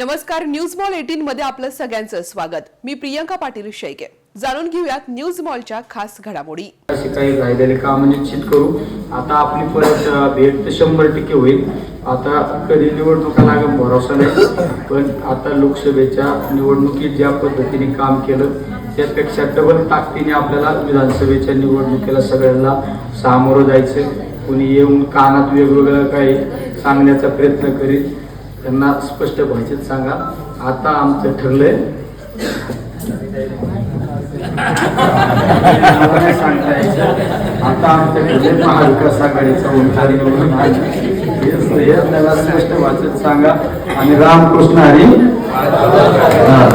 नमस्कार news mall eighteen मध्ये आपलं सगळ्यांचं स्वागत. मी प्रियंका पाटील शेळके. जाणून घेऊयात न्यूज मॉलच्या खास घडामोडी. काही राहिलेले काम निश्चित करू. आता आपली परत भेट तर शंभर टक्के होईल. आता कधी निवडणुका लागून भरोसा नाही. पण आता लोकसभेच्या निवडणुकीत ज्या पद्धतीने काम केलं त्यापेक्षा डबल ताकदीने आपल्याला विधानसभेच्या निवडणुकीला सगळ्यांना सामोरं जायचं कुणी येऊन कानात वेगवेगळं काही सांगण्याचा प्रयत्न करीत त्यांना स्पष्ट भाषेत सांगा. आता आमचं ठरलंय. सांगता यायचं. आता आमच्याकडे महाविकास आघाडीचा उमेदवारी म्हणून हेच त्याला स्पष्ट भाषेत सांगा. आणि रामकृष्ण हरी. हा.